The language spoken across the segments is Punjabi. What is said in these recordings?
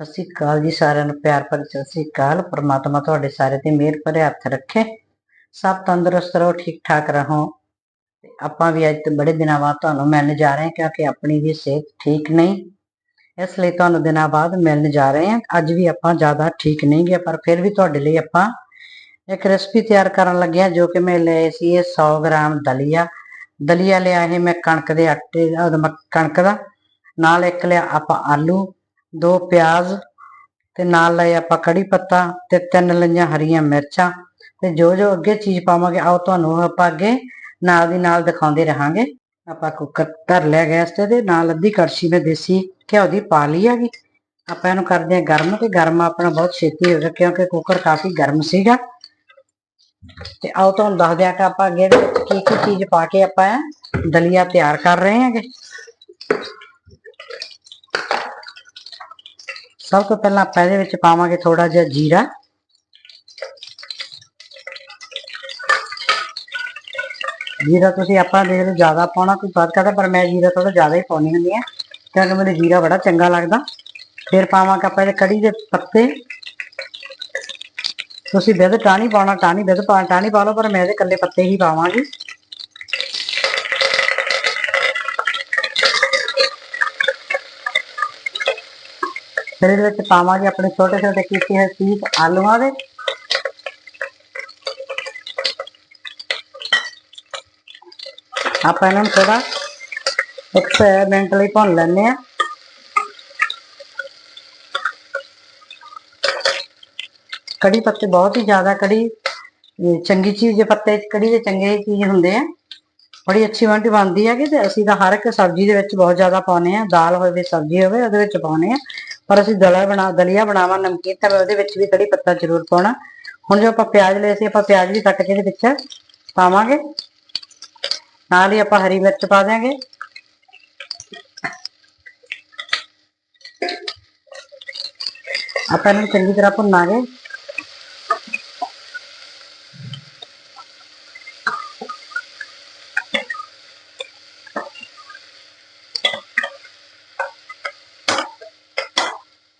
ਸਤਿ ਸ੍ਰੀ ਅਕਾਲ ਜੀ ਸਾਰਿਆਂ ਨੂੰ, ਪਿਆਰ ਭਰੀ ਸਤਿ ਸ੍ਰੀ ਅਕਾਲ। ਪਰਮਾਤਮਾ ਤੁਹਾਡੇ ਸਾਰੇ ਤੇ ਮਿਹਰ ਭਰੇ ਹੱਥ ਰੱਖੇ। ਸਭ ਤੰਦਰੁਸਤ ਰਹੋ ਠੀਕ ਠਾਕ ਰਹੋ ਆਪਾਂ ਵੀ ਅੱਜ ਬੜੇ ਦਿਨਾਂ ਬਾਅਦ ਤੁਹਾਨੂੰ ਮਿਲਣ ਜਾ ਰਹੇ ਹਾਂ, ਕਿਉਂਕਿ ਆਪਣੀ ਵੀ ਸਿਹਤ ਠੀਕ ਨਹੀਂ। ਇਸ ਲਈ ਤੁਹਾਨੂੰ ਦਿਨਾਂ ਬਾਅਦ ਮਿਲਣ ਜਾ ਰਹੇ ਹਾਂ। ਅੱਜ ਵੀ ਆਪਾਂ ਜ਼ਿਆਦਾ ਠੀਕ ਨਹੀਂ ਗਏ, ਪਰ ਫਿਰ ਵੀ ਤੁਹਾਡੇ ਲਈ ਆਪਾਂ ਇੱਕ ਰੈਸਪੀ ਤਿਆਰ ਕਰਨ ਲੱਗੇ ਹਾਂ, ਜੋ ਕਿ ਮੈਂ ਲਏ ਸੀ, ਇਹ 100 ਗ੍ਰਾਮ ਦਲੀਆ। ਦਲੀਆ ਲਿਆ ਇਹ ਮੈਂ ਕਣਕ ਦੇ ਆਟੇ ਦਾ ਕਣਕ ਦਾ। ਨਾਲ ਇੱਕ ਲਿਆ ਆਪਾਂ ਆਲੂ। ਦੋ ਪਿਆਜ਼ ਤੇ ਨਾਲ ਲਏ ਆਪਾਂ ਕੜੀ ਪੱਤਾ ਤੇ ਤਿੰਨ ਲਈਆਂ ਹਰੀਆਂ ਮਿਰਚਾਂ ਤੇ ਜੋ ਜੋ ਅੱਗੇ ਚੀਜ਼ ਪਾਵਾਂਗੇ, ਆਓ ਤੁਹਾਨੂੰ ਆਪਾਂ ਅੱਗੇ ਨਾਲ ਦੀ ਨਾਲ ਦਿਖਾਉਂਦੇ ਰਹਾਂਗੇ। ਆਪਾਂ ਕੁੱਕਰ ਧਰ ਲਿਆ ਗੈਸ ਤੇ ਤੇ ਨਾਲ ਅੱਧੀ ਕੜਛੀ ਮੈਂ ਦੇਸੀ ਘਿਓ ਦੀ ਪਾ ਲਈ ਹੈਗੀ। ਆਪਾਂ ਇਹਨੂੰ ਕਰਦੇ ਹਾਂ ਗਰਮ ਤੇ ਗਰਮ ਆਪਣਾ ਬਹੁਤ ਛੇਤੀ ਹੋ ਗਿਆ ਕਿਉਂਕਿ ਕੁੱਕਰ ਕਾਫੀ ਗਰਮ ਸੀਗਾ। ਤੇ ਆਓ ਤੁਹਾਨੂੰ ਦੱਸ ਦਿਆਂ ਕਿ ਆਪਾਂ ਅੱਗੇ ਵਿੱਚ ਕੀ ਕੀ ਚੀਜ਼ ਪਾ ਕੇ ਆਪਾਂ ਦਲੀਆ ਤਿਆਰ ਕਰ ਰਹੇ ਹਾਂਗੇ। ਸਭ ਤੋਂ ਪਹਿਲਾਂ ਆਪਾਂ ਇਹਦੇ ਵਿੱਚ ਪਾਵਾਂਗੇ ਥੋੜਾ ਜਿਹਾ ਜੀਰਾ। ਜੀਰਾ ਤੁਸੀਂ ਆਪਾਂ ਦੇਖ ਲਓ ਜ਼ਿਆਦਾ ਪਾਉਣਾ ਕੋਈ ਫ਼ਰਕ ਕਰਦਾ, ਪਰ ਮੈਂ ਜੀਰਾ ਥੋੜਾ ਜ਼ਿਆਦਾ ਹੀ ਪਾਉਣੀ ਹੁੰਦੀ ਹੈ। ਕਿਉਂਕਿ ਮੈਨੂੰ ਜੀਰਾ ਬੜਾ ਚੰਗਾ ਲੱਗਦਾ। ਫਿਰ ਪਾਵਾਂਗੇ ਆਪਾਂ ਇਹਦੇ ਕੜੀ ਦੇ ਪੱਤੇ। ਤੁਸੀਂ ਬਿੱਦ ਟਾਣੀ ਪਾਉਣਾ ਟਾਣੀ ਬਿੱਦ ਪਾ ਟਾਣੀ ਪਾ ਲਓ, ਪਰ ਮੈਂ ਇਹਦੇ ਇਕੱਲੇ ਪੱਤੇ ਹੀ ਪਾਵਾਂਗੀ। ਫਿਰ ਇਹਦੇ ਵਿੱਚ ਪਾਵਾਂਗੇ ਆਪਣੇ ਛੋਟੇ ਛੋਟੇ ਕੀਤੇ ਹੋਏ ਪੀਸ ਆਲੂਆਂ ਦੇ ਆਪਾਂ ਇਹਨਾਂ ਨੂੰ ਥੋੜਾ ਇੱਕ ਮਿੰਟ ਲਈ ਭੁੰਨ ਲੈਂਦੇ ਆ ਕੜੀ ਪੱਤੇ ਬਹੁਤ ਹੀ ਜ਼ਿਆਦਾ ਕੜੀ ਅਹ ਚੰਗੀ ਚੀਜ਼ ਦੇ ਪੱਤੇ ਕੜੀ ਦੇ ਚੰਗੇ ਚੀਜ਼ ਹੁੰਦੇ ਆ ਬੜੀ ਅੱਛੀ ਬਣਦੀ ਬਣਦੀ ਹੈ ਕਿ ਤੇ ਅਸੀਂ ਤਾਂ ਹਰ ਇੱਕ ਸਬਜ਼ੀ ਦੇ ਵਿੱਚ ਬਹੁਤ ਜ਼ਿਆਦਾ ਪਾਉਨੇ ਆ ਦਾਲ ਹੋਵੇ ਸਬਜ਼ੀ ਹੋਵੇ ਉਹਦੇ ਵਿੱਚ ਪਾਉਨੇ ਆ ਪਰ ਅਸੀਂ ਦਲਾ ਬਣਾ, ਦਲੀਆ ਬਣਾਵਾਂ, ਨਮਕੀਨ ਤਾਂ ਮੈਂ ਉਹਦੇ ਵਿੱਚ ਵੀ ਕੜੀ ਪੱਤਾ ਜ਼ਰੂਰ ਪਾਉਣਾ। ਹੁਣ ਜੋ ਆਪਾਂ ਪਿਆਜ਼ ਲਏ ਸੀ, ਆਪਾਂ ਪਿਆਜ਼ ਵੀ ਕੱਟ ਕੇ ਇਹਦੇ ਵਿੱਚ ਪਾਵਾਂਗੇ। ਨਾਲ ਹੀ ਆਪਾਂ ਹਰੀ ਮਿਰਚ ਪਾ ਦਿਆਂਗੇ। ਆਪਾਂ ਇਹਨੂੰ ਚੰਗੀ ਤਰ੍ਹਾਂ ਭੁੰਨਾਂਗੇ।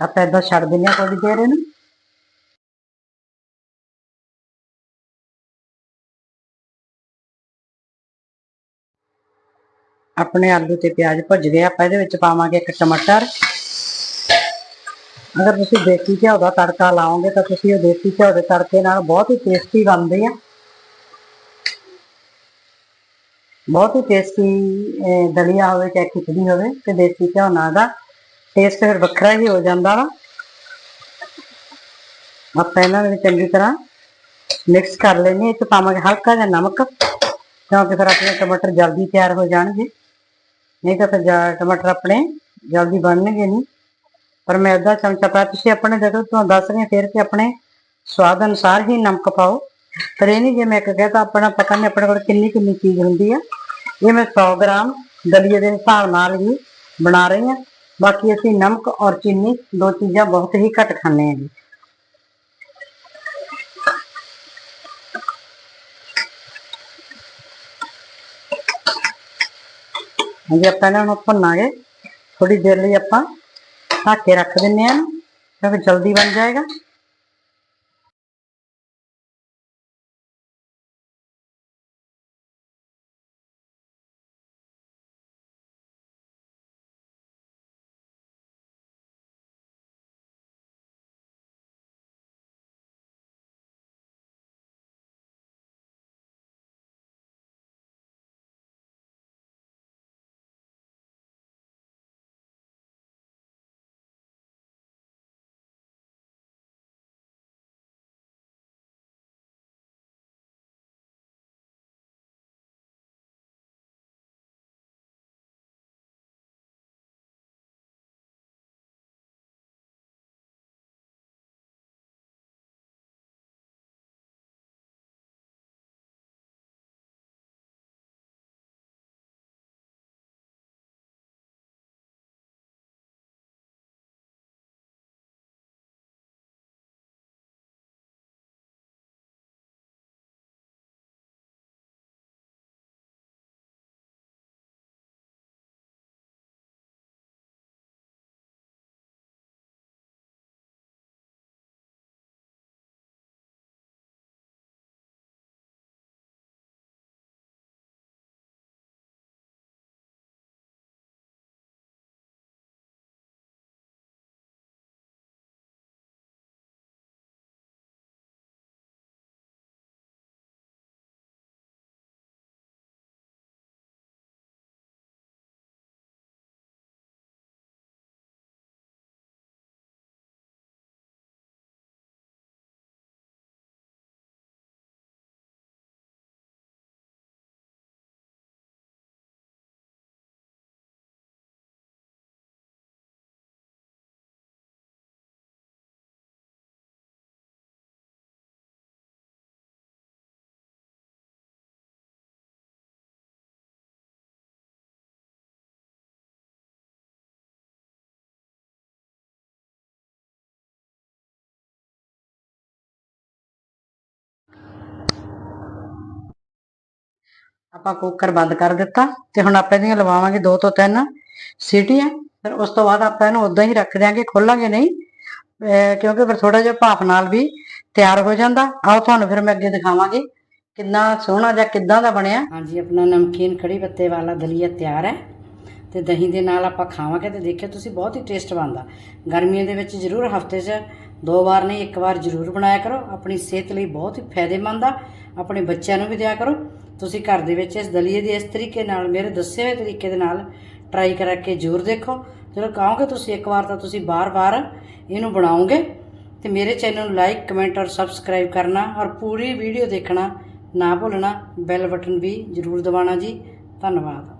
ਆਪਾਂ ਏਦਾਂ ਛੱਡ ਦਿੰਦੇ ਹਾਂ ਥੋੜੀ ਦੇਰ ਇਹਨੂੰ। ਆਪਣੇ ਆਲੂ ਤੇ ਪਿਆਜ਼ ਭੁੱਜ ਗਏ, ਆਪਾਂ ਇਹਦੇ ਵਿੱਚ ਪਾਵਾਂਗੇ ਇੱਕ ਟਮਾਟਰ। ਅਗਰ ਤੁਸੀਂ ਦੇਸੀ ਘਿਓ ਦਾ ਤੜਕਾ ਲਾਓਗੇ ਤਾਂ ਤੁਸੀਂ ਉਹ ਦੇਸੀ ਘਿਓ ਦੇ ਤੜਕੇ ਨਾਲ ਬਹੁਤ ਹੀ ਟੇਸਟੀ ਬਣਦੇ ਆ। ਬਹੁਤ ਹੀ ਟੇਸਟੀ ਦਲੀਆ ਹੋਵੇ ਚਾਹੇ ਖਿਚੜੀ ਹੋਵੇ, ਤੇ ਦੇਸੀ ਘਿਓ ਨਾਲ ਦਾ ਟੇਸਟ ਫਿਰ ਵੱਖਰਾ ਹੀ ਹੋ ਜਾਂਦਾ ਵਾ। ਆਪਾਂ ਇਹਨਾਂ ਨੂੰ ਚੰਗੀ ਤਰ੍ਹਾਂ ਮਿਕਸ ਕਰ ਲੈਣੇ ਇਹ ਚ ਪਾਵਾਂਗੇ ਹਲਕਾ ਜਿਹਾ ਨਮਕ ਕਿਉਂਕਿ ਫਿਰ ਆਪਣੇ ਟਮਾਟਰ ਜਲਦੀ ਤਿਆਰ ਹੋ ਜਾਣਗੇ। ਨਹੀਂ ਤਾਂ ਫਿਰ ਟਮਾਟਰ ਆਪਣੇ ਜਲਦੀ ਬਣਨਗੇ ਨਹੀਂ। ਪਰ ਮੈਂ ਅੱਧਾ ਚਮਚਾ ਪਾਇਆ ਤੁਸੀਂ ਆਪਣੇ ਜਦੋਂ ਤੁਹਾਨੂੰ ਦੱਸ ਰਹੀ ਫਿਰ ਕਿ ਆਪਣੇ ਸਵਾਦ ਅਨੁਸਾਰ ਹੀ ਨਮਕ ਪਾਓ। ਪਰ ਇਹ ਨਹੀਂ ਜੇ ਮੈਂ ਇੱਕ ਤਾਂ ਆਪਣਾ ਪਤਾ ਨਹੀਂ ਆਪਣੇ ਕੋਲ ਕਿੰਨੀ ਕਿੰਨੀ ਚੀਜ਼ ਹੁੰਦੀ ਆ। ਇਹ ਮੈਂ 100 ਗ੍ਰਾਮ ਦਲੀਏ ਦੇ ਹਿਸਾਬ ਨਾਲ ਹੀ ਬਣਾ ਰਹੀ ਹਾਂ। ਬਾਕੀ ਅਸੀਂ ਨਮਕ ਔਰ ਚੀਨੀ ਦੋ ਚੀਜ਼ਾਂ ਬਹੁਤ ਹੀ ਘੱਟ ਖਾਂਦੇ ਹਾਂ ਜੀ ਹਾਂਜੀ ਆਪਾਂ ਇਹਨਾਂ ਨੂੰ ਭੁੰਨਾਂਗੇ ਥੋੜੀ ਦੇਰ ਲਈ ਆਪਾਂ ਢੱਕ ਕੇ ਰੱਖ ਦਿੰਨੇ ਆ ਕਿਉਂਕਿ ਜਲਦੀ ਬਣ ਜਾਏਗਾ ਆਪਾਂ ਕੁੱਕਰ ਬੰਦ ਕਰ ਦਿੱਤਾ ਤੇ ਹੁਣ ਆਪਾਂ ਇਹਦੀਆਂ ਲਵਾਵਾਂਗੇ ਦੋ ਤੋਂ ਤਿੰਨ ਸੀਟੀਆਂ। ਫਿਰ ਉਸ ਤੋਂ ਬਾਅਦ ਆਪਾਂ ਇਹਨੂੰ ਉਦਾਂ ਹੀ ਰੱਖ ਦਿਆਂਗੇ, ਖੋਲਾਂਗੇ ਨਹੀਂ ਕਿਉਂਕਿ ਫਿਰ ਥੋੜਾ ਜਿਹਾ ਭਾਫ ਨਾਲ ਵੀ ਤਿਆਰ ਹੋ ਜਾਂਦਾ। ਆਓ ਤੁਹਾਨੂੰ ਫਿਰ ਮੈਂ ਅੱਗੇ ਦਿਖਾਵਾਂਗੀ ਕਿੰਨਾ ਸੋਹਣਾ ਜਾਂ ਕਿੱਦਾਂ ਦਾ ਬਣਿਆ। ਹਾਂਜੀ, ਆਪਣਾ ਨਮਕੀਨ ਕੜੀ ਪੱਤੇ ਵਾਲਾ ਦਲੀਆ ਤਿਆਰ ਹੈ ਤੇ ਦਹੀਂ ਦੇ ਨਾਲ ਆਪਾਂ ਖਾਵਾਂਗੇ ਤੇ ਦੇਖਿਓ ਤੁਸੀਂ ਬਹੁਤ ਹੀ ਟੇਸਟ ਬਣਦਾ। ਗਰਮੀਆਂ ਦੇ ਵਿੱਚ ਜ਼ਰੂਰ ਹਫ਼ਤੇ 'ਚ ਦੋ ਵਾਰ ਨਹੀਂ, ਇੱਕ ਵਾਰ ਜ਼ਰੂਰ ਬਣਾਇਆ ਕਰੋ। ਆਪਣੀ ਸਿਹਤ ਲਈ ਬਹੁਤ ਹੀ ਫਾਇਦੇਮੰਦ ਆ। ਆਪਣੇ ਬੱਚਿਆਂ ਨੂੰ ਵੀ ਦਿਆ ਕਰੋ। ਤੁਸੀਂ ਘਰ ਦੇ ਵਿੱਚ ਇਸ ਦਲੀਏ ਦੇ ਇਸ ਤਰੀਕੇ ਨਾਲ, ਮੇਰੇ ਦੱਸੇ ਹੋਏ ਤਰੀਕੇ ਦੇ ਨਾਲ ਟਰਾਈ ਕਰਕੇ ਜ਼ਰੂਰ ਦੇਖੋ। ਜਦੋਂ ਕਹੋਗੇ ਤੁਸੀਂ ਇੱਕ ਵਾਰ ਤਾਂ ਤੁਸੀਂ ਬਾਰ-ਬਾਰ ਇਹਨੂੰ ਬਣਾਓਗੇ। ਤੇ ਮੇਰੇ ਚੈਨਲ ਨੂੰ ਲਾਈਕ ਕਮੈਂਟ ਔਰ ਸਬਸਕ੍ਰਾਈਬ ਕਰਨਾ ਔਰ ਪੂਰੀ ਵੀਡੀਓ ਦੇਖਣਾ ਨਾ ਭੁੱਲਣਾ। ਬੈਲ ਬਟਨ ਵੀ ਜ਼ਰੂਰ ਦਬਾਉਣਾ ਜੀ। ਧੰਨਵਾਦ।